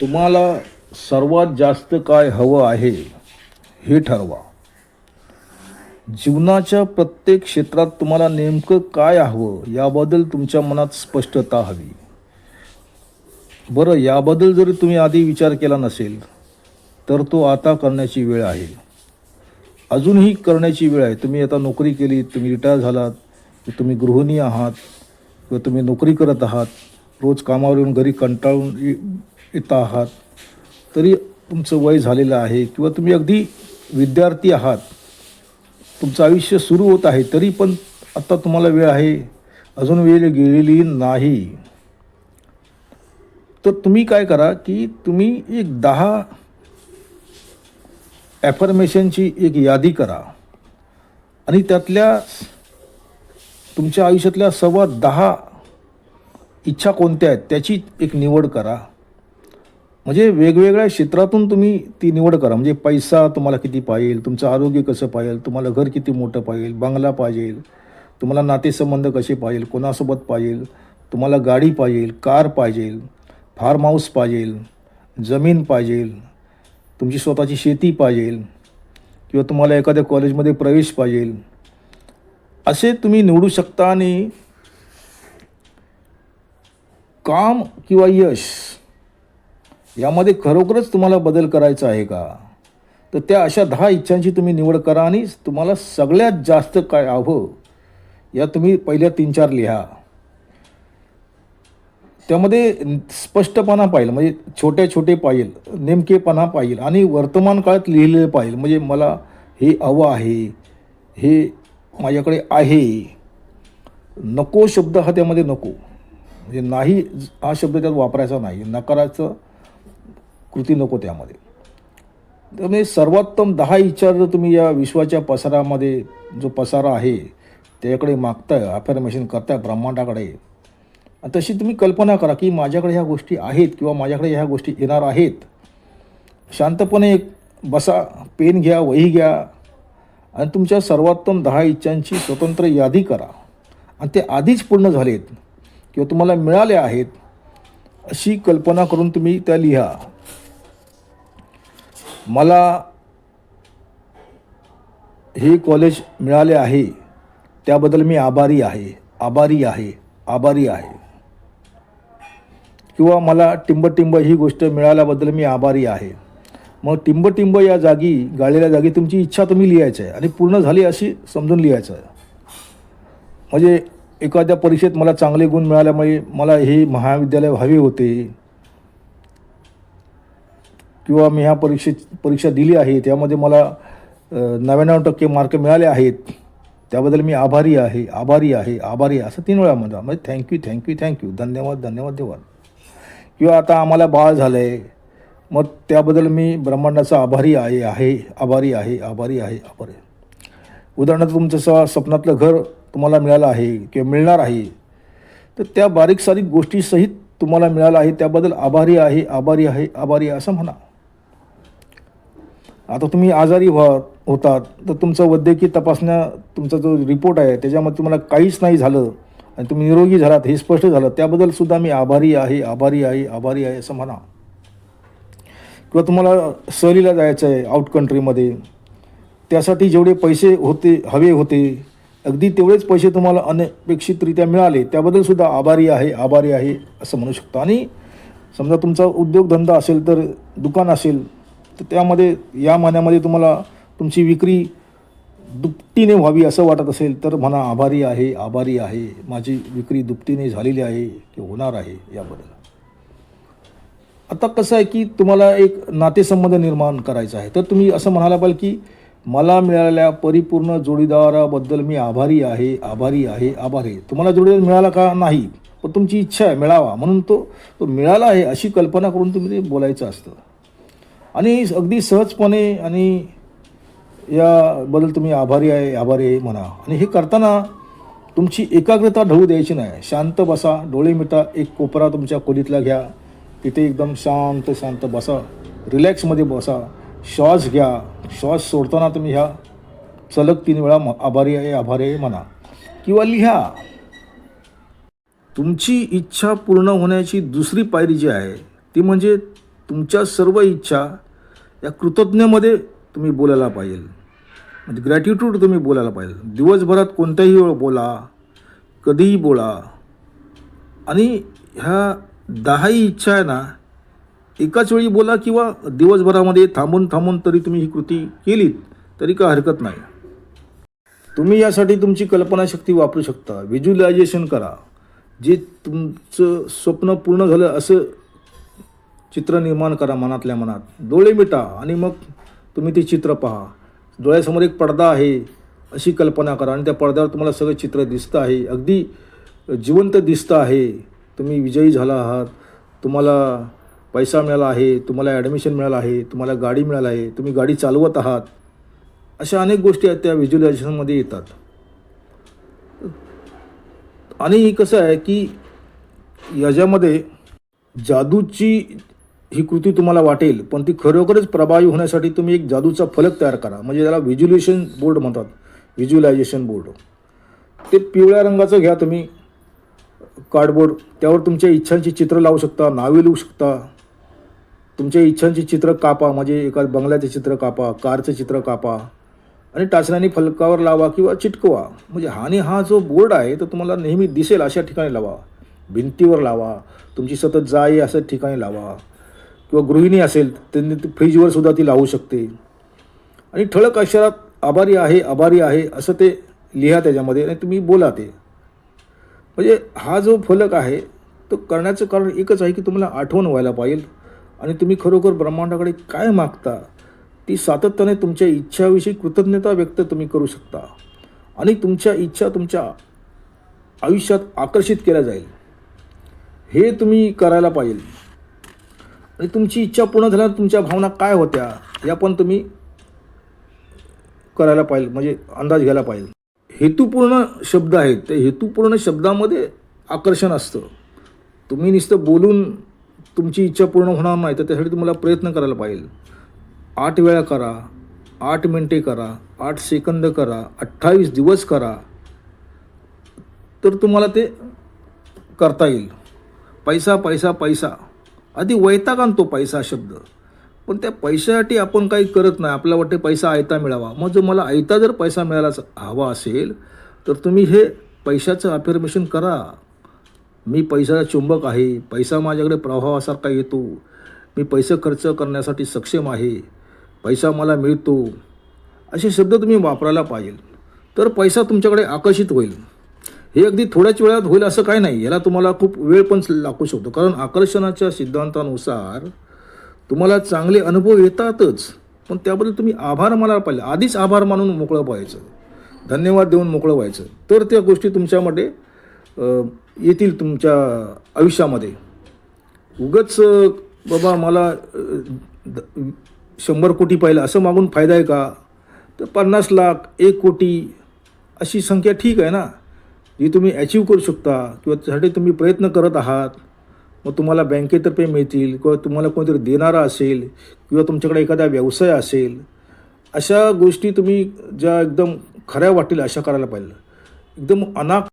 तुम्हाला सर्वात जास्त काय हवं आहे हे ठरवा. जीवनाच्या प्रत्येक क्षेत्रात तुम्हाला नेमकं काय हवं याबद्दल तुमच्या मनात स्पष्टता हवी. बरं याबद्दल जरी तुम्ही आधी विचार केला नसेल तर तो आता करण्याची वेळ आहे. अजूनही करण्याची वेळ आहे. तुम्ही आता नोकरी केली तुम्ही रिटायर झालात तुम्ही गृहिणी आहात किंवा तुम्ही नोकरी करत आहात रोज कामावर येऊन घरी कंटाळून येत आहात तरी तुमचं वय झालेलं आहे किंवा तुम्ही अगदी विद्यार्थी आहात. तुमचं आयुष्य सुरू होत आहे तरी पण आत्ता तुम्हाला वेळ आहे. अजून वेळ गेलेली नाही. तर तुम्ही काय करा की तुम्ही एक दहा ॲफर्मेशनची एक यादी करा. आणि त्यातल्या तुमच्या आयुष्यातल्या सव्वा दहा इच्छा कोणत्या आहेत त्याची एक निवड करा. म्हणजे वेगवेगळ्या क्षेत्रातून तुम्ही ती निवड करा. म्हणजे पैसा तुम्हाला किती पाहिजे तुमचं आरोग्य कसं पाहिजे तुम्हाला घर किती मोठं पाहिजे बंगला पाहिजे तुम्हाला नातेसंबंध कसे पाहिजे कोणासोबत पाहिजे तुम्हाला गाडी पाहिजे कार पाहिजे फार्म हाऊस पाहिजे जमीन पाहिजे तुमची स्वतःची शेती पाहिजे किंवा तुम्हाला एखाद्या कॉलेजमध्ये प्रवेश पाहिजे. असे तुम्ही निवडू शकता आणि काम किंवा यश यामध्ये खरोखरच तुम्हाला बदल करायचा आहे का? तर त्या अशा दहा इच्छांची तुम्ही निवड करा आणि तुम्हाला सगळ्यात जास्त काय हवं या तुम्ही पहिल्या तीन चार लिहा. त्यामध्ये स्पष्टपणा पाहिजे म्हणजे छोटे छोटे पाहिजे नेमकेपणा पाहिजे आणि वर्तमान काळात लिहिलेलं पाहिजे म्हणजे मला हे हवं आहे हे माझ्याकडे आहे. नको शब्द हा त्यामध्ये नको. म्हणजे नाही हा शब्द त्यात वापरायचा नाही. नकाराचं कृती नको त्यामध्ये. त्यामुळे सर्वोत्तम दहा इच्छा जर तुम्ही या विश्वाच्या पसारामध्ये जो पसारा आहे त्याच्याकडे मागताय अफर्मेशन करताय ब्रह्मांडाकडे तशी तुम्ही कल्पना करा की माझ्याकडे ह्या गोष्टी आहेत किंवा माझ्याकडे ह्या गोष्टी येणार आहेत. शांतपणे बसा पेन घ्या वही घ्या आणि तुमच्या सर्वोत्तम दहा इच्छांची स्वतंत्र यादी करा. आणि ते आधीच पूर्ण झालेत किंवा तुम्हाला मिळाले आहेत अशी कल्पना करून तुम्ही त्या लिहा. मला हे कॉलेज मिळाले आहे. त्याबद्दल मी आभारी आहे. आभारी आहे. आभारी आहे. किंवा मला टिंबटिंब ही गोष्ट मिळाल्याबद्दल मी आभारी आहे. मग टिंबटिंब या जागी गाळलेल्या जागी तुमची इच्छा तुम्ही लिहायचं आहे आणि पूर्ण झाली अशी समजून लिहायचं आहे. म्हणजे एखाद्या परीक्षेत मला चांगले गुण मिळाल्यामुळे मला हे महाविद्यालय व्हावे होते. किंवा मी ह्या परीक्षेत परीक्षा दिली आहे त्यामध्ये मला नव्याण्णव टक्के मार्क मिळाले आहेत त्याबद्दल मी आभारी आहे आभारी आहे आभारी आहे असं तीन वेळा म्हणा म्हणजे थँक्यू थँक्यू थँक्यू धन्यवाद धन्यवाद देवाद किंवा आता आम्हाला बाळ झालं आहे मग त्याबद्दल मी ब्रह्मांडाचा आभारी आहे आहे आभारी आहे आभारी आहे आभारी उदाहरणार्थ तुमचं स स्वप्नातलं घर तुम्हाला मिळालं आहे किंवा मिळणार आहे तर त्या बारीक सारीक गोष्टीसहित तुम्हाला मिळालं आहे त्याबद्दल आभारी आहे आभारी आहे आभारी आहे असं म्हणा. आता तुम्ही आजारी व्हा होतात तर तुमचं वैद्यकीय तपासण्या तुमचा जो रिपोर्ट आहे त्याच्यामध्ये तुम्हाला काहीच नाही झालं आणि तुम्ही निरोगी झालात हे स्पष्ट झालं. त्याबद्दल सुद्धा मी आभारी आहे आभारी आहे आभारी आहे असं म्हणा. किंवा तुम्हाला सहलीला जायचं आहे आउट कंट्रीमध्ये त्यासाठी जेवढे पैसे होते हवे होते अगदी तेवढेच पैसे तुम्हाला अनपेक्षितरित्या मिळाले त्याबद्दल सुद्धा आभारी आहे आभारी आहे असं म्हणू शकतो. आणि समजा तुमचा उद्योगधंदा असेल तर दुकान असेल तर त्यामध्ये या महिन्यामध्ये तुम्हाला तुमची विक्री दुपटीने व्हावी असं वाटत असेल तर म्हणा आभारी आहे आभारी आहे. माझी विक्री दुपटीने झालेली आहे की होणार आहे याबद्दल. आता कसं आहे की तुम्हाला एक नातेसंबंध निर्माण करायचा आहे. तर तुम्ही असं म्हणायला पाहिजे की मला मिळालेल्या परिपूर्ण जोडीदाराबद्दल मी आभारी आहे आभारी आहे आभारी आहे. तुम्हाला जोडीदार मिळाला का नाही? पण तुमची इच्छा आहे मिळावा. म्हणून तो तो मिळाला आहे अशी कल्पना करून तुम्ही ते बोलायचं असतं. आणि अगदी सहजपणे आणि याबद्दल तुम्ही आभारी आहे आभारी आहे म्हणा. आणि हे करताना तुमची एकाग्रता ढवू द्यायची नाही. शांत बसा डोळे मिटा एक कोपरा तुमच्या खोलीतला घ्या. तिथे एकदम शांत शांत बसा. रिलॅक्समध्ये बसा. श्वास घ्या. श्वास सोडताना तुम्ही ह्या सलग तीन वेळा आभारी आहे आभारी आहे म्हणा. किंवा लिहा. तुमची इच्छा पूर्ण होण्याची दुसरी पायरी जी आहे ती म्हणजे तुमच्या सर्व इच्छा या कृतज्ञमध्ये तुम्ही बोलायला पाहिजे. म्हणजे ग्रॅटिट्यूड तुम्ही बोलायला पाहिजे. दिवसभरात कोणत्याही वेळ बोला कधीही बोला. आणि ह्या दहाही इच्छा आहे ना एकाच वेळी बोला किंवा दिवसभरामध्ये थांबून थांबून तरी तुम्ही ही कृती केलीत तरी काय हरकत नाही. तुम्ही यासाठी तुमची कल्पनाशक्ती वापरू शकता. व्हिज्युलायझेशन करा. जे तुमचं स्वप्न पूर्ण झालं असं चित्र निर्माण करा मनातल्या मनात. डोळे मिटा आणि मग तुम्ही ते चित्र पहा. डोळ्यासमोर एक पडदा आहे अशी कल्पना करा आणि त्या पडद्यावर तुम्हाला सगळं चित्र दिसतं आहे. अगदी जिवंत दिसतं आहे. तुम्ही विजयी झाला आहात. तुम्हाला पैसा मिळाला आहे तुम्हाला ॲडमिशन मिळालं आहे तुम्हाला गाडी मिळाली आहे तुम्ही गाडी चालवत आहात. अशा अनेक गोष्टी आहेत त्या व्हिज्युलायझेशनमध्ये येतात. आणि कसं आहे की याच्यामध्ये जादूची ही कृती तुम्हाला वाटेल पण ती खरोखरच प्रभावी होण्यासाठी तुम्ही एक जादूचा फलक तयार करा. म्हणजे त्याला व्हिज्युलेशन बोर्ड म्हणतात. व्हिज्युलायझेशन बोर्ड ते पिवळ्या रंगाचं घ्या तुम्ही. कार्डबोर्ड त्यावर तुमच्या इच्छांची चित्र लावू शकता नावे लिहू शकता. तुमच्या इच्छांची चित्र कापा म्हणजे एका बंगल्याचे चित्र कापा कारचं चित्र कापा. आणि टाचण्याने फलकावर लावा किंवा चिटकवा. म्हणजे हाने हा जो बोर्ड आहे तो तुम्हाला नेहमी दिसेल अशा ठिकाणी लावा. भिंतीवर लावा. तुमची सतत जाई अशा ठिकाणी लावा. किंवा गृहिणी असेल त्यांनी ती फ्रीजवर सुद्धा ती लावू शकते. आणि ठळक अक्षरात आभारी आहे आभारी आहे असं ते लिहा त्याच्यामध्ये आणि तुम्ही बोला ते. म्हणजे हा जो फलक आहे तो करण्याचं कारण एकच आहे की तुम्हाला आठवण व्हायला पाहिजे आणि तुम्ही खरोखर ब्रह्मांडाकडे काय मागता ती सातत्याने तुमच्या इच्छाविषयी कृतज्ञता व्यक्त तुम्ही करू शकता आणि तुमच्या इच्छा तुमच्या आयुष्यात आकर्षित केल्या जाईल. हे तुम्ही करायला पाहिजे. आणि तुमची इच्छा पूर्ण झाल्यावर तुमच्या भावना काय होत्या या पण तुम्ही करायला पाहिजे म्हणजे अंदाज घ्यायला पाहिजे. हेतुपूर्ण शब्द आहेत त्या हेतुपूर्ण शब्दामध्ये आकर्षण असतं. तुम्ही नुसतं बोलून तुमची इच्छा पूर्ण होणार नाही तर त्यासाठी तुम्हाला प्रयत्न करायला पाहिजे. आठ वेळा करा आठ मिनटे करा आठ सेकंद करा अठ्ठावीस दिवस करा तर तुम्हाला ते करता येईल. पैसा पैसा पैसा. आधी वैताग आणतो पैसा शब्द. पण त्या पैशासाठी आपण काही करत नाही. आपल्याला वाटते पैसा आयता मिळावा. मग जर मला आयता जर पैसा मिळायला हवा असेल तर तुम्ही हे पैशाचं अफर्मेशन करा. मी पैशाचा चुंबक आहे. पैसा माझ्याकडे प्रभावासारखा येतो. मी पैसे खर्च करण्यासाठी सक्षम आहे. पैसा मला मिळतो. असे शब्द तुम्ही वापरायला पाहिजे. तर पैसा तुमच्याकडे आकर्षित होईल. हे अगदी थोड्याच वेळात होईल असं काही नाही. याला तुम्हाला खूप वेळ पण लागू शकतो. कारण आकर्षणाच्या सिद्धांतानुसार तुम्हाला चांगले अनुभव येतातच. पण त्याबद्दल तुम्ही आभार मानायला पाहिजे. आधीच आभार मानून मोकळं व्हायचं. धन्यवाद देऊन मोकळं व्हायचं. तर त्या गोष्टी तुमच्यामध्ये येतील तुमच्या आयुष्यामध्ये. उगच बाबा मला द- शंभर कोटी पाहिलं. असं मागून फायदा आहे का? तर पन्नास लाख एक कोटी अशी संख्या ठीक आहे ना? जी तुम्ही अचीव करू शकता किंवा त्यासाठी तुम्ही प्रयत्न करत आहात मग तुम्हाला बँकेतर्फे मिळतील किंवा तुम्हाला कोणतरी देणारा असेल किंवा तुमच्याकडे एखादा व्यवसाय असेल अशा गोष्टी तुम्ही ज्या एकदम खऱ्या वाटतील अशा करायला पाहिजे. एकदम अनाक